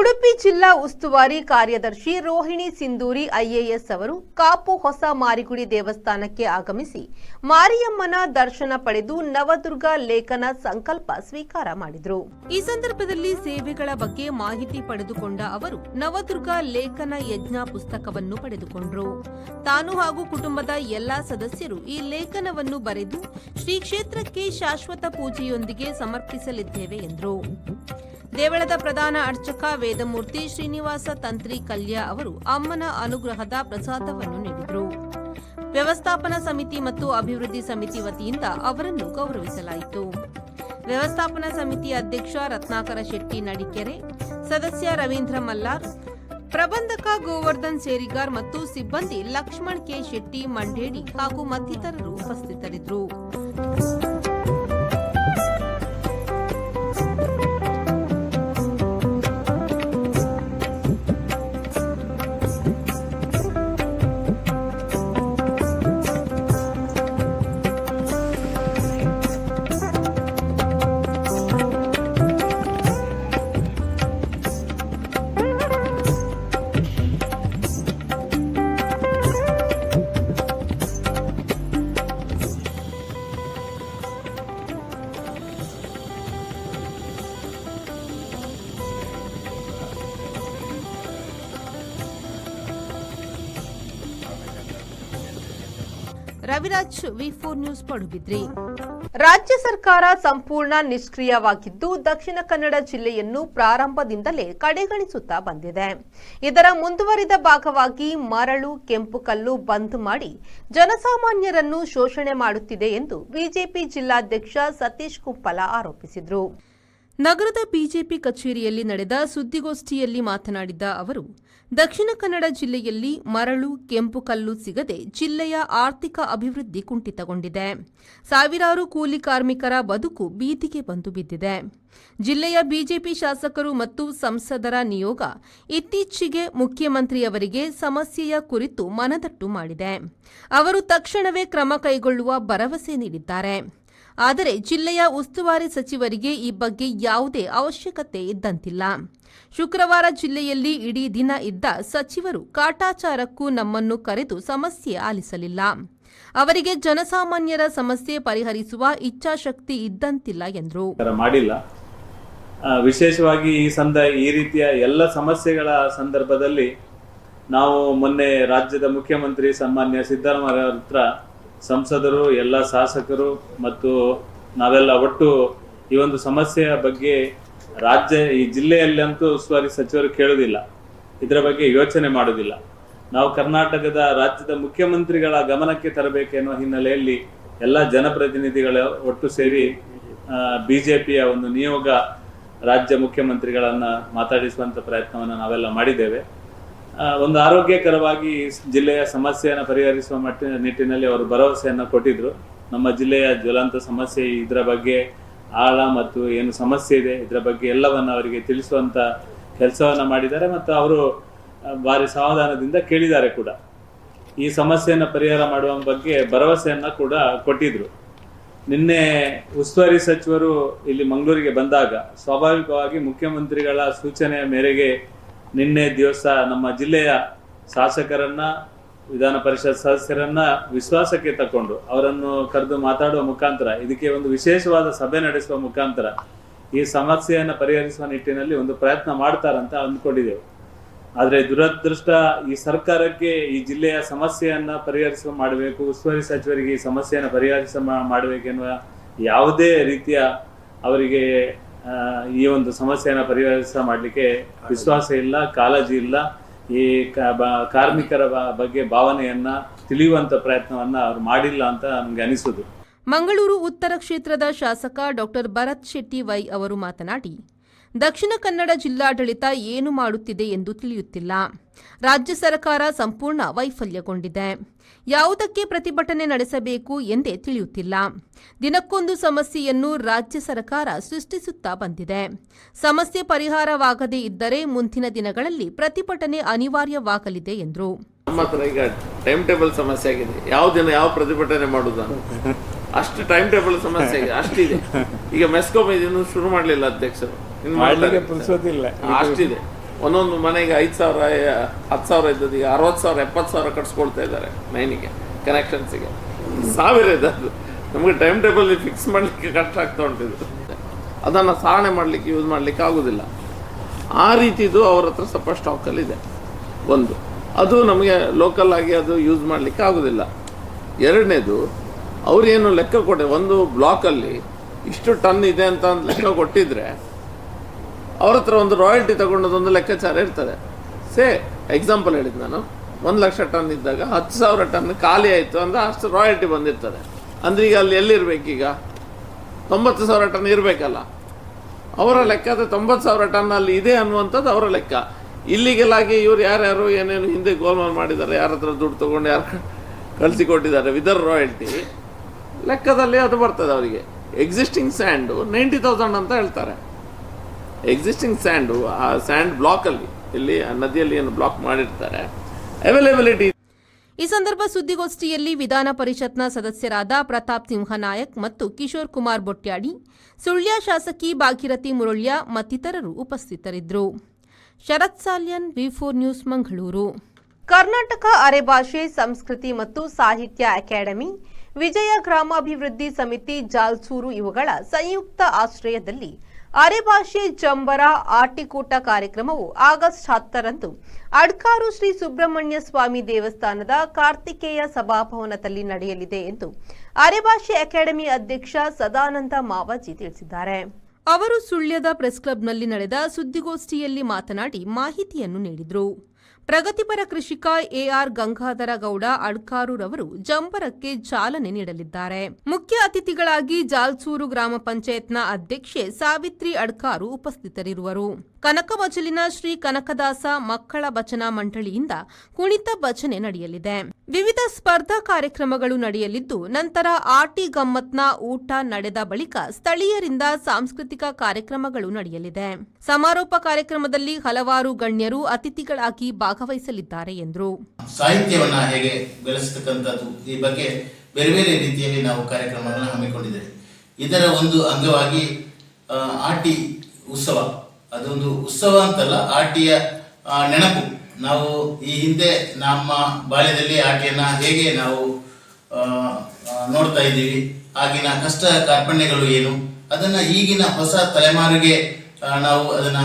ಉಡುಪಿ ಜಿಲ್ಲಾ ಉಸ್ತುವಾರಿ ಕಾರ್ಯದರ್ಶಿ ರೋಹಿಣಿ ಸಿಂಧೂರಿ ಐಎಎಸ್ ಅವರು ಕಾಪು ಹೊಸ ಮಾರಿಗುಡಿ ದೇವಸ್ಥಾನಕ್ಕೆ ಆಗಮಿಸಿ ಮಾರಿಯಮ್ಮನ ದರ್ಶನ ಪಡೆದು ನವದುರ್ಗ ಲೇಖನ ಸಂಕಲ್ಪ ಸ್ವೀಕಾರ ಮಾಡಿದರು. ಈ ಸಂದರ್ಭದಲ್ಲಿ ಸೇವೆಗಳ ಬಗ್ಗೆ ಮಾಹಿತಿ ಪಡೆದುಕೊಂಡ ಅವರು ನವದುರ್ಗ ಲೇಖನ ಯಜ್ಞ ಪುಸ್ತಕವನ್ನು ಪಡೆದುಕೊಂಡರು. ತಾನು ಹಾಗೂ ಕುಟುಂಬದ ಎಲ್ಲಾ ಸದಸ್ಯರು ಈ ಲೇಖನವನ್ನು ಬರೆದು ಶ್ರೀ ಕ್ಷೇತ್ರಕ್ಕೆ ಶಾಶ್ವತ ಪೂಜೆಯೊಂದಿಗೆ ಸಮರ್ಪಿಸಲಿದ್ದೇವೆ ಎಂದರು. ದೇವಳದ ಪ್ರಧಾನ ಅರ್ಚಕ ವೇದಮೂರ್ತಿ ಶ್ರೀನಿವಾಸ ತಂತ್ರಿ ಕಲ್ಯ ಅವರು ಅಮ್ಮನ ಅನುಗ್ರಹದ ಪ್ರಸಾದವನ್ನು ನೀಡಿದರು. ವ್ಯವಸ್ಥಾಪನಾ ಸಮಿತಿ ಮತ್ತು ಅಭಿವೃದ್ಧಿ ಸಮಿತಿ ವತಿಯಿಂದ ಅವರನ್ನು ಗೌರವಿಸಲಾಯಿತು. ವ್ಯವಸ್ಥಾಪನಾ ಸಮಿತಿ ಅಧ್ಯಕ್ಷ ರತ್ನಾಕರ ಶೆಟ್ಟಿ ನಡಿಕೆರೆ, ಸದಸ್ಯ ರವೀಂದ್ರ ಮಲ್ಲಾರ್, ಪ್ರಬಂಧಕ ಗೋವರ್ಧನ್ ಸೇರಿಗಾರ್ ಮತ್ತು ಸಿಬ್ಬಂದಿ ಲಕ್ಷ್ಮಣ್ ಕೆ ಶೆಟ್ಟಿ ಮಂಡೇಡಿ ಹಾಗೂ ಮತ್ತಿತರರು ಉಪಸ್ಥಿತರಿದ್ದರು. V four news Padubidri. ರಾಜ್ಯ ಸರ್ಕಾರ ಸಂಪೂರ್ಣ ನಿಷ್ಕ್ರಿಯವಾಗಿದ್ದು ದಕ್ಷಿಣ ಕನ್ನಡ ಜಿಲ್ಲೆಯನ್ನು ಪ್ರಾರಂಭದಿಂದಲೇ ಕಡೆಗಣಿಸುತ್ತಾ ಬಂದಿದೆ. ಇದರ ಮುಂದುವರಿದ ಭಾಗವಾಗಿ ಮರಳು, ಕೆಂಪು ಕಲ್ಲು ಬಂದ್ ಮಾಡಿ ಜನಸಾಮಾನ್ಯರನ್ನು ಶೋಷಣೆ ಮಾಡುತ್ತಿದೆ ಎಂದು ಬಿಜೆಪಿ ಜಿಲ್ಲಾಧ್ಯಕ್ಷ ಸತೀಶ್ ಕುಪ್ಪಲ ಆರೋಪಿಸಿದರು. ನಗರದ ಬಿಜೆಪಿ ಕಚೇರಿಯಲ್ಲಿ ನಡೆದ ಸುದ್ದಿಗೋಷ್ಠಿಯಲ್ಲಿ ಮಾತನಾಡಿದ ಅವರು, ದಕ್ಷಿಣ ಕನ್ನಡ ಜಿಲ್ಲೆಯಲ್ಲಿ ಮರಳು, ಕೆಂಪು ಕಲ್ಲು ಸಿಗದೆ ಜಿಲ್ಲೆಯ ಆರ್ಥಿಕ ಅಭಿವೃದ್ಧಿ ಕುಂಠಿತಗೊಂಡಿದೆ. ಸಾವಿರಾರು ಕೂಲಿ ಕಾರ್ಮಿಕರ ಬದುಕು ಬೀದಿಗೆ ಬಂದು ಬಿದ್ದಿದೆ. ಜಿಲ್ಲೆಯ ಬಿಜೆಪಿ ಶಾಸಕರು ಮತ್ತು ಸಂಸದರ ನಿಯೋಗ ಇತ್ತೀಚೆಗೆ ಮುಖ್ಯಮಂತ್ರಿಯವರಿಗೆ ಸಮಸ್ಯೆಯ ಕುರಿತು ಮನದಟ್ಟು ಮಾಡಿದೆ. ಅವರು ತಕ್ಷಣವೇ ಕ್ರಮ ಕೈಗೊಳ್ಳುವ ಭರವಸೆ ನೀಡಿದ್ದಾರೆ. ಆದರೆ ಜಿಲ್ಲೆಯ ಉಸ್ತುವಾರಿ ಸಚಿವರಿಗೆ ಈ ಬಗ್ಗೆ ಯಾವುದೇ ಅವಶ್ಯಕತೆ ಇದ್ದಂತಿಲ್ಲ. ಶುಕ್ರವಾರ ಜಿಲ್ಲೆಯಲ್ಲಿ ಇಡೀ ದಿನ ಇದ್ದ ಸಚಿವರು ಕಾಟಾಚಾರಕ್ಕೂ ನಮ್ಮನ್ನು ಕರೆದು ಸಮಸ್ಯೆ ಆಲಿಸಲಿಲ್ಲ. ಅವರಿಗೆ ಜನಸಾಮಾನ್ಯರ ಸಮಸ್ಯೆ ಪರಿಹರಿಸುವ ಇಚ್ಛಾಶಕ್ತಿ ಇದ್ದಂತಿಲ್ಲ ಎಂದರು. ಮಾಡಿಲ್ಲ. ವಿಶೇಷವಾಗಿ ಈ ಸಂದ, ಈ ರೀತಿಯ ಎಲ್ಲ ಸಮಸ್ಯೆಗಳ ಸಂದರ್ಭದಲ್ಲಿ ನಾವು ಮೊನ್ನೆ ರಾಜ್ಯದ ಮುಖ್ಯಮಂತ್ರಿ ಸನ್ಮಾನ್ಯ ಸಿದ್ದರಾಮಯ್ಯ ಹತ್ರ ಸಂಸದರು, ಎಲ್ಲ ಶಾಸಕರು ಮತ್ತು ನಾವೆಲ್ಲ ಒಟ್ಟು ಈ ಒಂದು ಸಮಸ್ಯೆಯ ಬಗ್ಗೆ ರಾಜ್ಯ, ಈ ಜಿಲ್ಲೆಯಲ್ಲಂತೂ ಉಸ್ತುವಾರಿ ಸಚಿವರು ಕೇಳುವುದಿಲ್ಲ ಇದರ ಬಗ್ಗೆ ಯೋಚನೆ ಮಾಡುವುದಿಲ್ಲ ನಾವು ಕರ್ನಾಟಕದ ರಾಜ್ಯದ ಮುಖ್ಯಮಂತ್ರಿಗಳ ಗಮನಕ್ಕೆ ತರಬೇಕೆನ್ನುವ ಹಿನ್ನೆಲೆಯಲ್ಲಿ ಎಲ್ಲ ಜನಪ್ರತಿನಿಧಿಗಳ ಒಟ್ಟು ಸೇರಿ ಬಿಜೆಪಿಯ ಒಂದು ನಿಯೋಗ ರಾಜ್ಯ ಮುಖ್ಯಮಂತ್ರಿಗಳನ್ನ ಮಾತಾಡಿಸುವಂಥ ಪ್ರಯತ್ನವನ್ನು ನಾವೆಲ್ಲ ಮಾಡಿದ್ದೇವೆ. ಒಂದು ಆರೋಗ್ಯಕರವಾಗಿ ಜಿಲ್ಲೆಯ ಸಮಸ್ಯೆಯನ್ನು ಪರಿಹರಿಸುವ ಮಟ್ಟ, ನಿಟ್ಟಿನಲ್ಲಿ ಅವರು ಭರವಸೆಯನ್ನು ಕೊಟ್ಟಿದ್ರು. ನಮ್ಮ ಜಿಲ್ಲೆಯ ಜ್ವಲಂತ ಸಮಸ್ಯೆ ಇದರ ಬಗ್ಗೆ ಆಳ ಮತ್ತು ಏನು ಸಮಸ್ಯೆ ಇದೆ ಇದರ ಬಗ್ಗೆ ಎಲ್ಲವನ್ನು ಅವರಿಗೆ ತಿಳಿಸುವಂತ ಕೆಲಸವನ್ನು ಮಾಡಿದ್ದಾರೆ ಮತ್ತು ಅವರು ಭಾರಿ ಸಮಾಧಾನದಿಂದ ಕೇಳಿದ್ದಾರೆ ಕೂಡ. ಈ ಸಮಸ್ಯೆಯನ್ನು ಪರಿಹಾರ ಮಾಡುವ ಬಗ್ಗೆ ಭರವಸೆಯನ್ನು ಕೂಡ ಕೊಟ್ಟಿದ್ರು. ನಿನ್ನೆ ಉಸ್ತುವಾರಿ ಸಚಿವರು ಇಲ್ಲಿ ಮಂಗಳೂರಿಗೆ ಬಂದಾಗ ಸ್ವಾಭಾವಿಕವಾಗಿ ಮುಖ್ಯಮಂತ್ರಿಗಳ ಸೂಚನೆಯ ಮೇರೆಗೆ ನಿನ್ನೆ ದಿವಸ ನಮ್ಮ ಜಿಲ್ಲೆಯ ಶಾಸಕರನ್ನ, ವಿಧಾನ ಪರಿಷತ್ ಸದಸ್ಯರನ್ನ ವಿಶ್ವಾಸಕ್ಕೆ ತಕೊಂಡು ಅವರನ್ನು ಕರೆದು ಮಾತಾಡುವ ಮುಖಾಂತರ, ಇದಕ್ಕೆ ಒಂದು ವಿಶೇಷವಾದ ಸಭೆ ನಡೆಸುವ ಮುಖಾಂತರ ಈ ಸಮಸ್ಯೆಯನ್ನು ಪರಿಹರಿಸುವ ನಿಟ್ಟಿನಲ್ಲಿ ಒಂದು ಪ್ರಯತ್ನ ಮಾಡ್ತಾರಂತ ಅಂದ್ಕೊಂಡಿದ್ದೆವು. ಆದರೆ ದುರದೃಷ್ಟ ಈ ಸರ್ಕಾರಕ್ಕೆ ಈ ಜಿಲ್ಲೆಯ ಸಮಸ್ಯೆಯನ್ನ ಪರಿಹರಿಸುವ ಮಾಡಬೇಕು, ಉಸ್ತುವಾರಿ ಸಚಿವರಿಗೆ ಈ ಸಮಸ್ಯೆಯನ್ನು ಪರಿಹರಿಸ ಮಾಡಬೇಕೆನ್ನುವ ಯಾವುದೇ ರೀತಿಯ ಅವರಿಗೆ ಈ ಒಂದು ಸಮಸ್ಯೆಯನ್ನು ಪರಿಹರಿಸ ಮಾಡಲಿಕ್ಕೆ ವಿಶ್ವಾಸ ಇಲ್ಲ, ಕಾಳಜಿ ಇಲ್ಲ. ಈ ಕಾರ್ಮಿಕರ ಬಗ್ಗೆ ಭಾವನೆಯನ್ನ ತಿಳಿಯುವಂತ ಪ್ರಯತ್ನವನ್ನ ಅವ್ರು ಮಾಡಿಲ್ಲ ಅಂತ ನಮ್ಗೆ ಅನಿಸುದು. ಮಂಗಳೂರು ಉತ್ತರ ಕ್ಷೇತ್ರದ ಶಾಸಕ ಡಾಕ್ಟರ್ ಭರತ್ ಶೆಟ್ಟಿ ವೈ ಅವರು ಮಾತನಾಡಿ ದಕ್ಷಿಣ ಕನ್ನಡ ಜಿಲ್ಲಾಡಳಿತ ಏನು ಮಾಡುತ್ತಿದೆ ಎಂದು ತಿಳಿಯುತ್ತಿಲ್ಲ. ರಾಜ್ಯ ಸರ್ಕಾರ ಸಂಪೂರ್ಣ ವೈಫಲ್ಯಗೊಂಡಿದೆ. ಯಾವುದಕ್ಕೆ ಪ್ರತಿಭಟನೆ ನಡೆಸಬೇಕು ಎಂದೇ ತಿಳಿಯುತ್ತಿಲ್ಲ. ದಿನಕ್ಕೊಂದು ಸಮಸ್ಯೆಯನ್ನು ರಾಜ್ಯ ಸರ್ಕಾರ ಸೃಷ್ಟಿಸುತ್ತಾ ಬಂದಿದೆ. ಸಮಸ್ಯೆ ಪರಿಹಾರವಾಗದೇ ಇದ್ದರೆ ಮುಂದಿನ ದಿನಗಳಲ್ಲಿ ಪ್ರತಿಭಟನೆ ಅನಿವಾರ್ಯವಾಗಲಿದೆ ಎಂದರು. ಈಗ ಟೈಮ್ ಟೇಬಲ್ ಸಮಸ್ಯೆ ಆಗಿದೆ. ಯಾವ ದಿನ ಯಾವ ಪ್ರತಿಭಟನೆ ಅಷ್ಟು ಟೈಮ್ ಟೇಬಲ್ ಸಮಸ್ಯೆ ಅಷ್ಟಿದೆ. ಈಗ ಮೆಸ್ಕೋಮ್ ಇದನ್ನು ಶುರು ಮಾಡಲಿಲ್ಲ ಅಧ್ಯಕ್ಷರು. ಇನ್ನು ಪುರುಸೋದಿಲ್ಲ ಅಷ್ಟಿದೆ. ಒಂದೊಂದು ಮನೆಗೆ ಐದು ಸಾವಿರ ಹತ್ತು ಸಾವಿರ ಇದ್ದದ್ದು ಈಗ ಅರವತ್ತು ಸಾವಿರ ಎಪ್ಪತ್ತು ಸಾವಿರ ಕಟ್ಸ್ಕೊಳ್ತಾ ಇದ್ದಾರೆ ಮೈನಿಗೆ ಕನೆಕ್ಷನ್ಸಿಗೆ ಸಾವಿರ ಇದೆ ಅದು ನಮಗೆ ಟೈಮ್ ಟೇಬಲ್ ಫಿಕ್ಸ್ ಮಾಡಲಿಕ್ಕೆ ಕಷ್ಟ ಆಗ್ತಾ ಉಂಟಿದ್ದು ಅದನ್ನು ಸಾರಣೆ ಮಾಡಲಿಕ್ಕೆ ಯೂಸ್ ಮಾಡಲಿಕ್ಕೆ ಆಗೋದಿಲ್ಲ. ಆ ರೀತಿದು ಅವ್ರ ಹತ್ರ ಸ್ವಲ್ಪ ಸ್ಟಾಕಲ್ಲಿದೆ ಒಂದು. ಅದು ನಮಗೆ ಲೋಕಲ್ ಆಗಿ ಅದು ಯೂಸ್ ಮಾಡಲಿಕ್ಕೆ ಆಗೋದಿಲ್ಲ. ಎರಡನೇದು ಅವ್ರೇನು ಲೆಕ್ಕ ಕೊಟ್ಟೆ ಒಂದು ಬ್ಲಾಕಲ್ಲಿ ಇಷ್ಟು ಟನ್ ಇದೆ ಅಂತ ಲೆಕ್ಕ ಕೊಟ್ಟಿದ್ರೆ ಅವ್ರ ಹತ್ರ ಒಂದು ರಾಯಲ್ಟಿ ತಗೊಂಡದೊಂದು ಲೆಕ್ಕಾಚಾರ ಇರ್ತದೆ. ಸೇ ಎಕ್ಸಾಂಪಲ್ ಹೇಳಿದ್ದು ನಾನು. ಒಂದು ಲಕ್ಷ ಟನ್ ಇದ್ದಾಗ ಹತ್ತು ಸಾವಿರ ಟನ್ ಖಾಲಿ ಆಯಿತು ಅಂದರೆ ಅಷ್ಟು ರಾಯಲ್ಟಿ ಬಂದಿರ್ತದೆ. ಅಂದ್ರೆ ಈಗ ಅಲ್ಲಿ ಎಲ್ಲಿರ್ಬೇಕೀಗ? ತೊಂಬತ್ತು ಸಾವಿರ ಟನ್ ಇರಬೇಕಲ್ಲ. ಅವರ ಲೆಕ್ಕ ಅದು ತೊಂಬತ್ತು ಸಾವಿರ ಟನ್ ಅಲ್ಲಿ ಇದೆ ಅನ್ನುವಂಥದ್ದು ಅವರ ಲೆಕ್ಕ. ಇಲ್ಲಿಗೆಲ್ಲಾಗಿ ಇವ್ರು ಯಾರ್ಯಾರು ಏನೇನು ಹಿಂದೆ ಗೋಲ್ಮಾಲ್ ಮಾಡಿದ್ದಾರೆ, ಯಾರ ಹತ್ರ ದುಡ್ಡು ತೊಗೊಂಡು ಯಾರು ಕಳಿಸಿಕೊಟ್ಟಿದ್ದಾರೆ ವಿದರ್ ರಾಯಲ್ಟಿ ಲೆಕ್ಕದಲ್ಲಿ ಅದು ಬರ್ತದೆ ಅವರಿಗೆ. ಎಕ್ಸಿಸ್ಟಿಂಗ್ ಸ್ಯಾಂಡು ನೈಂಟಿ ತೌಸಂಡ್ ಅಂತ ಹೇಳ್ತಾರೆ. ಎಕ್ಸಿಸ್ಟಿಂಗ್ ಸ್ಯಾಂಡು ಆ ಸ್ಯಾಂಡ್ ಬ್ಲಾಕಲ್ಲಿ ಇಲ್ಲಿ ಆ ನದಿಯಲ್ಲಿ ಏನು ಬ್ಲಾಕ್ ಮಾಡಿರ್ತಾರೆ. ಅವೈಲೇಬಿಲಿಟಿ ಈ ಸಂದರ್ಭ ಸುದ್ದಿಗೋಷ್ಠಿಯಲ್ಲಿ ವಿಧಾನ ಪರಿಷತ್ನ ಸದಸ್ಯರಾದ ಪ್ರತಾಪ್ ಸಿಂಹ ನಾಯಕ್ ಮತ್ತು ಕಿಶೋರ್ ಕುಮಾರ್ ಬೊಟ್ಯಾಡಿ ಸುಳ್ಯ ಶಾಸಕಿ ಭಾಗೀರಥಿ ಮುರುಳ್ಯ ಮತ್ತಿತರರು ಉಪಸ್ಥಿತರಿದ್ದರು. Sharath Salian V four news Mangaluru. Karnataka Arebhashe ಸಂಸ್ಕೃತಿ ಮತ್ತು ಸಾಹಿತ್ಯ ಅಕಾಡೆಮಿ ವಿಜಯ ಗ್ರಾಮಾಭಿವೃದ್ಧಿ ಸಮಿತಿ ಜಾಲ್ಸೂರು ಇವುಗಳ ಸಂಯುಕ್ತ ಆಶ್ರಯದಲ್ಲಿ ಅರೆಭಾಷೆ ಜಂಬರ ಆಟಿಕೂಟ ಕಾರ್ಯಕ್ರಮವು ಆಗಸ್ಟ್ ಹತ್ತರಂದು ಅಡ್ಕಾರು ಶ್ರೀ ಸುಬ್ರಹ್ಮಣ್ಯ ಸ್ವಾಮಿ ದೇವಸ್ಥಾನದ ಕಾರ್ತಿಕೇಯ ಸಭಾಭವನದಲ್ಲಿ ನಡೆಯಲಿದೆ ಎಂದು ಅರೆಭಾಷೆ ಅಕಾಡೆಮಿ ಅಧ್ಯಕ್ಷ ಸದಾನಂದ ಮಾವಾಜಿ ತಿಳಿಸಿದ್ದಾರೆ. ಅವರು ಸುಳ್ಯದ ಪ್ರೆಸ್ ಕ್ಲಬ್ನಲ್ಲಿ ನಡೆದ ಸುದ್ದಿಗೋಷ್ಠಿಯಲ್ಲಿ ಮಾತನಾಡಿ ಮಾಹಿತಿಯನ್ನು ನೀಡಿದರು. ಪ್ರಗತಿಪರ ಕೃಷಿಕ ಎಆರ್ ಗಂಗಾಧರ ಗೌಡ ಅಡ್ಕಾರೂರವರು ಜಂಬರಕ್ಕೆ ಚಾಲನೆ ನೀಡಲಿದ್ದಾರೆ. ಮುಖ್ಯ ಅತಿಥಿಗಳಾಗಿ ಜಾಲ್ಸೂರು ಗ್ರಾಮ ಪಂಚಾಯತ್ನ ಅಧ್ಯಕ್ಷೆ ಸಾವಿತ್ರಿ ಅಡ್ಕಾರು ಉಪಸ್ಥಿತರಿರುವರು. ಕನಕಮಜಲಿನ ಶ್ರೀ ಕನಕದಾಸ ಮಕ್ಕಳ ಭಜನಾ ಮಂಡಳಿಯಿಂದ ಕುಣಿತ ಭಜನೆ ನಡೆಯಲಿದೆ. ವಿವಿಧ ಸ್ಪರ್ಧಾ ಕಾರ್ಯಕ್ರಮಗಳು ನಡೆಯಲಿದ್ದು, ನಂತರ ಆಟಿ ಗಮ್ಮತ್ನ ಊಟ ನಡೆದ ಬಳಿಕ ಸ್ಥಳೀಯರಿಂದ ಸಾಂಸ್ಕೃತಿಕ ಕಾರ್ಯಕ್ರಮಗಳು ನಡೆಯಲಿದೆ. ಸಮಾರೋಪ ಕಾರ್ಯಕ್ರಮದಲ್ಲಿ ಹಲವಾರು ಗಣ್ಯರು ಅತಿಥಿಗಳಾಗಿ ಭಾಗವಹಿಸಲಿದ್ದಾರೆ ಎಂದರು. ಸಾಹಿತ್ಯವನ್ನ ಹೇಗೆ ಬೆಳೆಸತಕ್ಕಂಥದ್ದು ಈ ಬಗ್ಗೆ ಬೇರೆ ಬೇರೆ ರೀತಿಯಲ್ಲಿ ನಾವು ಕಾರ್ಯಕ್ರಮಗಳನ್ನು ಹಮ್ಮಿಕೊಂಡಿದ್ದೇವೆ. ಇದರ ಒಂದು ಅಂಗವಾಗಿ ಆಟಿ ಉತ್ಸವ. ಅದೊಂದು ಉತ್ಸವ ಅಂತಲ್ಲ, ಆಟಿಯ ನೆನಪು. ನಾವು ಈ ಹಿಂದೆ ನಮ್ಮ ಬಾಲ್ಯದಲ್ಲಿ ಆಟಿಯನ್ನ ಹೇಗೆ ನಾವು ನೋಡ್ತಾ ಇದ್ದೀವಿ. ಆಗಿನ ಕಷ್ಟ ಕಾರ್ಪಣ್ಯಗಳು ಏನು? ಅದನ್ನ ಈಗಿನ ಹೊಸ ತಲೆಮಾರಿಗೆ ನಾವು ಅದನ್ನ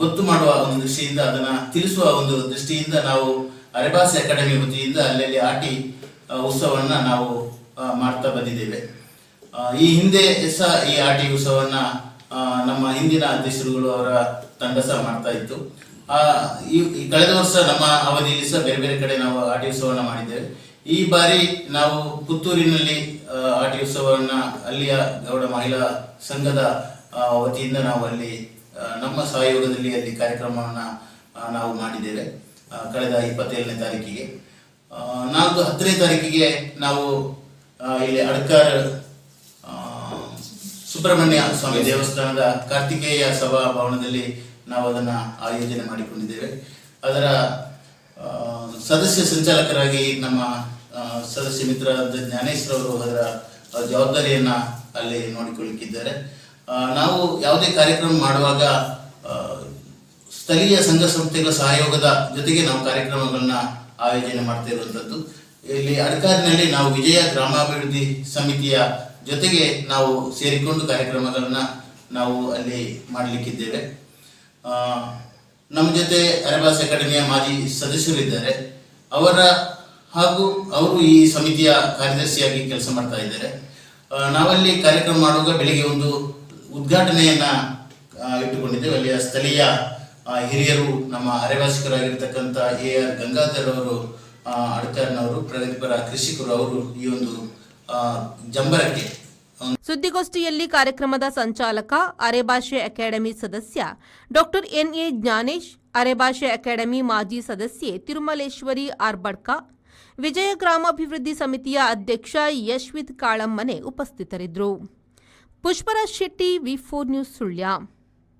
ಗೊತ್ತು ಮಾಡುವ ಒಂದು ದೃಷ್ಟಿಯಿಂದ ಅದನ್ನ ತಿಳಿಸುವ ಒಂದು ದೃಷ್ಟಿಯಿಂದ ನಾವು ಅರೆಬಾಸಿ ಅಕಾಡೆಮಿ ವತಿಯಿಂದ ಅಲ್ಲಲ್ಲಿ ಆಟಿ ಉತ್ಸವವನ್ನ ನಾವು ಮಾಡ್ತಾ ಬಂದಿದ್ದೇವೆ. ಈ ಹಿಂದೆ ಸಹ ಈ ಆಟಿ ಉತ್ಸವವನ್ನ ನಮ್ಮ ಹಿಂದಿನ ಅಧ್ಯಕ್ಷರುಗಳು ಅವರ ತಂಡ ಸಹ ಮಾಡ್ತಾ ಇತ್ತು. ಆ, ಈ ಕಳೆದ ವರ್ಷ ನಮ್ಮ ಅವಧಿಯಲ್ಲಿ ಸಹ ಬೇರೆ ಬೇರೆ ಕಡೆ ನಾವು ಆಟಿ ಉತ್ಸವವನ್ನ ಮಾಡಿದ್ದೇವೆ. ಈ ಬಾರಿ ನಾವು ಪುತ್ತೂರಿನಲ್ಲಿ ಆಟಿ ಉತ್ಸವವನ್ನ ಅಲ್ಲಿಯ ಗೌಡ ಮಹಿಳಾ ಸಂಘದ ವತಿಯಿಂದ ನಾವು ಅಲ್ಲಿ ನಮ್ಮ ಸಹಯೋಗದಲ್ಲಿ ಅಲ್ಲಿ ಕಾರ್ಯಕ್ರಮವನ್ನು ನಾವು ಮಾಡಿದ್ದೇವೆ ಕಳೆದ ಇಪ್ಪತ್ತೇಳನೇ ತಾರೀಕಿಗೆ. ನಾಲ್ಕು ಹತ್ತನೇ ತಾರೀಕಿಗೆ ನಾವು ಇಲ್ಲಿ ಅಡ್ಕಾರ್ ಸುಬ್ರಹ್ಮಣ್ಯ ಸ್ವಾಮಿ ದೇವಸ್ಥಾನದ ಕಾರ್ತಿಕೇಯ ಸಭಾ ಭವನದಲ್ಲಿ ನಾವು ಅದನ್ನು ಆಯೋಜನೆ ಮಾಡಿಕೊಂಡಿದ್ದೇವೆ. ಅದರ ಸದಸ್ಯ ಸಂಚಾಲಕರಾಗಿ ನಮ್ಮ ಸದಸ್ಯ ಮಿತ್ರ ಜ್ಞಾನೇಶ್ವರ ಅವರು ಅದರ ಜವಾಬ್ದಾರಿಯನ್ನು ಅಲ್ಲಿ ನೋಡಿಕೊಳ್ಳಿಕ್ಕಿದ್ದಾರೆ. ನಾವು ಯಾವುದೇ ಕಾರ್ಯಕ್ರಮ ಮಾಡುವಾಗ ಸ್ಥಳೀಯ ಸಂಘ ಸಂಸ್ಥೆಗಳ ಸಹಯೋಗದ ಜೊತೆಗೆ ನಾವು ಕಾರ್ಯಕ್ರಮಗಳನ್ನ ಆಯೋಜನೆ ಮಾಡ್ತಾ ಇರುವಂತದ್ದು. ಇಲ್ಲಿ ಅಡ್ಕಾರಿನಲ್ಲಿ ನಾವು ವಿಜಯ ಗ್ರಾಮಾಭಿವೃದ್ಧಿ ಸಮಿತಿಯ ಜೊತೆಗೆ ನಾವು ಸೇರಿಕೊಂಡು ಕಾರ್ಯಕ್ರಮಗಳನ್ನ ನಾವು ಅಲ್ಲಿ ಮಾಡಲಿಕ್ಕಿದ್ದೇವೆ. ನಮ್ಮ ಜೊತೆ ಅರೆಬಾಸ್ ಅಕಾಡೆಮಿಯ ಮಾಜಿ ಸದಸ್ಯರಿದ್ದಾರೆ. ಅವರ ಹಾಗೂ ಅವರು ಈ ಸಮಿತಿಯ ಕಾರ್ಯದರ್ಶಿಯಾಗಿ ಕೆಲಸ ಮಾಡ್ತಾ ಇದ್ದಾರೆ. ನಾವಲ್ಲಿ ಕಾರ್ಯಕ್ರಮ ಮಾಡುವಾಗ ಬೆಳಿಗ್ಗೆ ಒಂದು ಉದ್ಘಾಟನೆಯನ್ನ ಇಟ್ಟುಕೊಂಡಿದ್ದೇವೆ. ಅಲ್ಲಿಯ ಸ್ಥಳೀಯ ಹಿರಿಯರು, ನಮ್ಮ ಅರೆವಾಸಿಕರಾಗಿರ್ತಕ್ಕಂಥ ಎ ಆರ್ ಗಂಗಾಧರ್ ಅವರು ಅಡ್ಕರ್ನವರು, ಪ್ರಗತಿಪರ ಕೃಷಿಕರು, ಅವರು ಈ ಒಂದು ಜಂಬರಕ್ಕೆ ಸುದ್ದಿಗೋಷ್ಠಿಯಲ್ಲಿ ಕಾರ್ಯಕ್ರಮದ ಸಂಚಾಲಕ, ಅರೆಭಾಷೆ ಅಕಾಡೆಮಿ ಸದಸ್ಯ ಡಾಕ್ಟರ್ ಎನ್ಎ ಜ್ಞಾನೇಶ್, ಅರೆಭಾಷೆ ಅಕಾಡೆಮಿ ಮಾಜಿ ಸದಸ್ಯೆ ತಿರುಮಲೇಶ್ವರಿ ಆರ್ಬಡ್ಕ ವಿಜಯ ಗ್ರಾಮಾಭಿವೃದ್ಧಿ ಸಮಿತಿಯ ಅಧ್ಯಕ್ಷ ಯಶ್ವಿತ್ ಕಾಳಮ್ಮನೆ ಉಪಸ್ಥಿತರಿದ್ದರು. Pushparaj Shetty, V four news Sullia.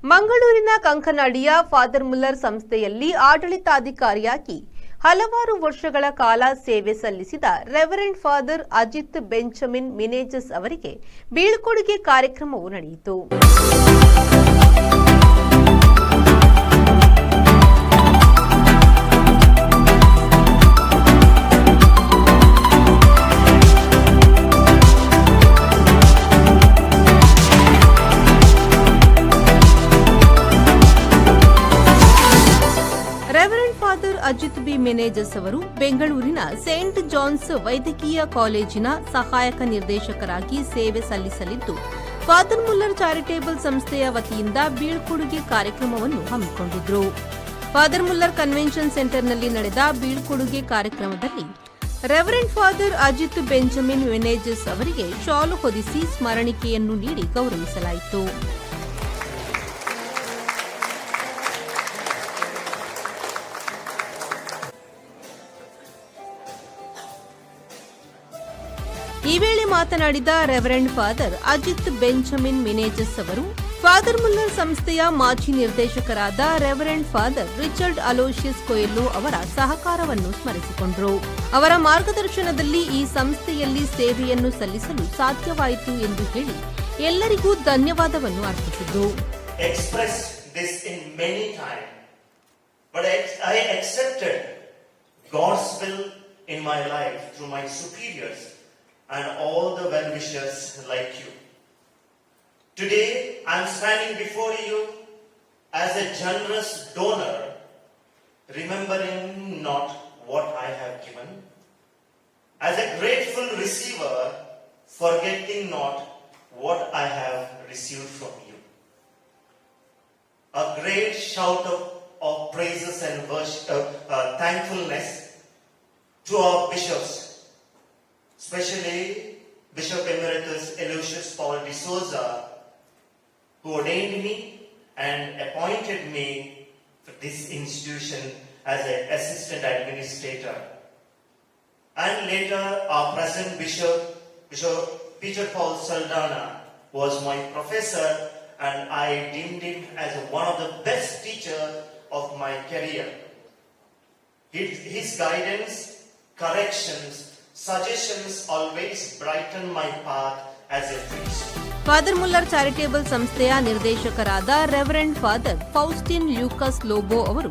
ಮಂಗಳೂರಿನ ಕಂಕನಾಡಿಯ ಫಾದರ್ ಮುಲ್ಲರ್ ಸಂಸ್ಥೆಯಲ್ಲಿ ಆಡಳಿತಾಧಿಕಾರಿಯಾಗಿ ಹಲವಾರು ವರ್ಷಗಳ ಕಾಲ ಸೇವೆ ಸಲ್ಲಿಸಿದ reverend father Ajith Benjamin Menezes ಅವರಿಗೆ ಬೀಳ್ಕೊಡುಗೆ ಕಾರ್ಯಕ್ರಮವು ನಡೆಯಿತು. ಮೆನೇಜಸ್ ಅವರು ಬೆಂಗಳೂರಿನ ಸೇಂಟ್ ಜಾನ್ಸ್ ವೈದ್ಯಕೀಯ ಕಾಲೇಜಿನ ಸಹಾಯಕ ನಿರ್ದೇಶಕರಾಗಿ ಸೇವೆ ಸಲ್ಲಿಸಲಿದ್ದು, ಫಾದರ್ ಮುಲ್ಲರ್ ಚಾರಿಟೇಬಲ್ ಸಂಸ್ಥೆಯ ವತಿಯಿಂದ ಬೀಳ್ಕೊಡುಗೆ ಕಾರ್ಯಕ್ರಮವನ್ನು ಹಮ್ಮಿಕೊಂಡಿದ್ದರು ಫಾದರ್ ಮುಲ್ಲರ್ ಕನ್ವೆನ್ಷನ್ ಸೆಂಟರ್ನಲ್ಲಿ ನಡೆದ ಬೀಳ್ಕೊಡುಗೆ ಕಾರ್ಯಕ್ರಮದಲ್ಲಿ reverend father Ajith Benjamin Menezes ಅವರಿಗೆ ಶಾಲು ಹೊದಿಸಿ ಸ್ಮರಣಿಕೆಯನ್ನು ನೀಡಿ ಗೌರವಿಸಲಾಯಿತು. ಈ ವೇಳೆ ಮಾತನಾಡಿದ reverend father Ajith Benjamin Menezes ಅವರು, ಫಾದರ್ ಮುಲ್ಲರ್ ಸಂಸ್ಥೆಯ ಮಾಜಿ ನಿರ್ದೇಶಕರಾದ reverend father Richard Aloysius Coelho ಅವರ ಸಹಕಾರವನ್ನು ಸ್ಮರಿಸಿಕೊಂಡರು. ಅವರ ಮಾರ್ಗದರ್ಶನದಲ್ಲಿ ಈ ಸಂಸ್ಥೆಯಲ್ಲಿ ಸೇವೆಯನ್ನು ಸಲ್ಲಿಸಲು ಸಾಧ್ಯವಾಯಿತು ಎಂದು ಹೇಳಿ ಎಲ್ಲರಿಗೂ ಧನ್ಯವಾದವನ್ನು ಅರ್ಪಿಸಿದರು. God's will in my life through my superiors. And all the well wishers like you. Today, I'm standing before you as a generous donor, remembering not what I have given, as a grateful receiver, forgetting not what I have received from you. A great shout of of praises and worship, uh, uh, thankfulness to our bishops, especially Bishop Emeritus Aloysius Paul de Souza, who ordained me and appointed me for this institution as an assistant administrator. And later, our present bishop, Bishop Peter Paul Saldana, was my professor, and I deemed him as one of the best teachers of my career. His, his guidance, corrections, suggestions always brighten my path as a priest. Father Muller charitable ಸಂಸ್ಥೆಯ ನಿರ್ದೇಶಕರಾದ reverend father Faustine Lucas Lobo ಅವರು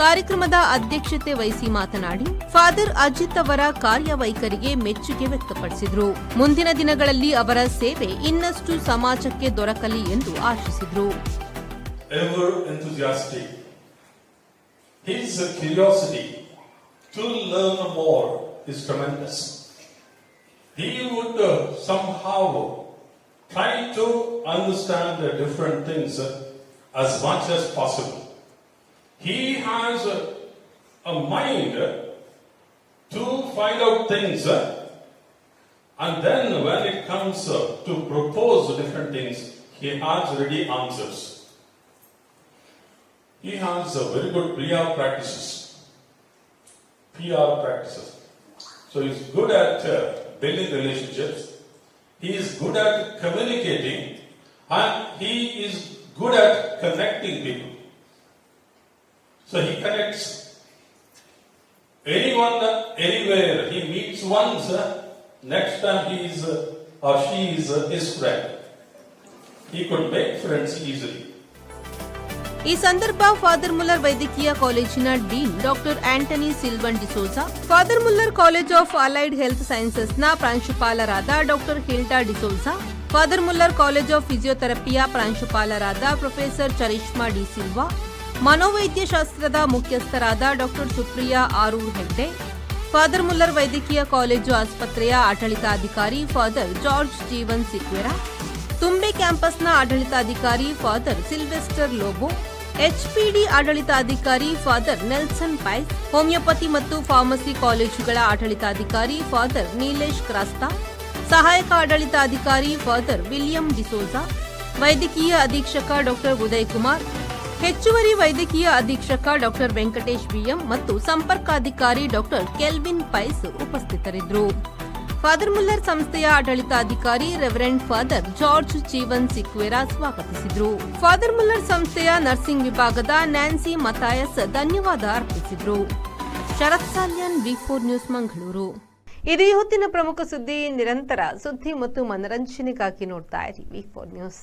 ಕಾರ್ಯಕ್ರಮದ ಅಧ್ಯಕ್ಷತೆ ವಹಿಸಿ ಮಾತನಾಡಿ father Ajit ಅವರ ಕಾರ್ಯವೈಖರಿಗೆ ಮೆಚ್ಚುಗೆ ವ್ಯಕ್ತಪಡಿಸಿದರು ಮುಂದಿನ ದಿನಗಳಲ್ಲಿ ಅವರ ಸೇವೆ ಇನ್ನಷ್ಟು ಸಮಾಜಕ್ಕೆ ದೊರಕಲಿ ಎಂದು ಆಶಿಸಿದರು ever enthusiastic. His curiosity to learn more is tremendous. He would uh, somehow try to understand the different things uh, as much as possible. He has a, a mind uh, to find out things uh, and then when it comes uh, to propose different things, he has ready answers. He has a very good PR practices. PR practices. So he's good at uh, building relationships. He is good at communicating and he is good at connecting people. So he connects anyone, anywhere. He meets once, uh, next time he is uh, or she is uh, his friend. He could make friends easily. ಈ ಸಂದರ್ಭ father Muller ವೈದ್ಯಕೀಯ ಕಾಲೇಜಿನ dean doctor Antony Silvan D'Souza, Father Muller college of allied health ಸೈನ್ಸಸ್ನ ಪ್ರಾಂಶುಪಾಲರಾದ doctor Hilda D'Souza, Father Muller college of ಫಿಸಿಯೋಥೆರಪಿಯ ಪ್ರಾಂಶುಪಾಲರಾದ professor Charishma D Silva ಮನೋವೈದ್ಯ ಶಾಸ್ತ್ರದ ಮುಖ್ಯಸ್ಥರಾದ doctor Supriya Aroor Hegde, Father Muller ವೈದ್ಯಕೀಯ ಕಾಲೇಜು ಆಸ್ಪತ್ರೆಯ ಆಡಳಿತಾಧಿಕಾರಿ Father George Jeevan Sequeira Thumbe ಕ್ಯಾಂಪಸ್ನ ಆಡಳಿತಾಧಿಕಾರಿ father Sylvester Lobo, HPD ಆಡಳಿತಾಧಿಕಾರಿ ಫಾದರ್ ನೆಲ್ಸನ್ ಪೈಲ್, ಹೋಮಿಯೋಪತಿ ಮತ್ತು ಫಾರ್ಮಸಿ ಕಾಲೇಜುಗಳ ಆಡಳಿತಾಧಿಕಾರಿ ಫಾದರ್ ನೀಲೇಶ್ ಕ್ರಾಸ್ತಾ, ಸಹಾಯಕ ಆಡಳಿತಾಧಿಕಾರಿ ಫಾದರ್ ವಿಲಿಯಂ ಡಿಸೋಜಾ, ವೈದ್ಯಕೀಯ ಅಧೀಕ್ಷಕ ಡಾಕ್ಟರ್ ಉದಯ್ ಕುಮಾರ್ ಹೆಚ್ಚುವರಿ ವೈದ್ಯಕೀಯ ಅಧೀಕ್ಷಕ ಡಾಕ್ಟರ್ ವೆಂಕಟೇಶ್ ಬಿಎಂ ಮತ್ತು ಸಂಪರ್ಕಾಧಿಕಾರಿ ಡಾಕ್ಟರ್ ಕೆಲ್ವಿನ್ ಪೈಸ್ ಉಪಸ್ಥಿತರಿದ್ದರು. ಫಾದರ್ ಮುಲ್ಲರ್ ಸಂಸ್ಥೆಯ ಆಡಳಿತಾಧಿಕಾರಿ reverend father George Jeevan Sequeira ಸ್ವಾಗತಿಸಿದರು. ಫಾದರ್ ಮುಲ್ಲರ್ ಸಂಸ್ಥೆಯ ನರ್ಸಿಂಗ್ ವಿಭಾಗದ ನ್ಯಾನ್ಸಿ ಮತಾಯಸ್ ಧನ್ಯವಾದ ಅರ್ಪಿಸಿದರು. Sharath Salian V four news Mangaluru. ಇದೇ ಹೊತ್ತಿನ ಪ್ರಮುಖ ಸುದ್ದಿ, ನಿರಂತರ ಸುದ್ದಿ ಮತ್ತು ಮನರಂಜನೆಗಾಗಿ ನೋಡ್ತಾ ಇರಿ ವಿ ಫೋರ್ ನ್ಯೂಸ್.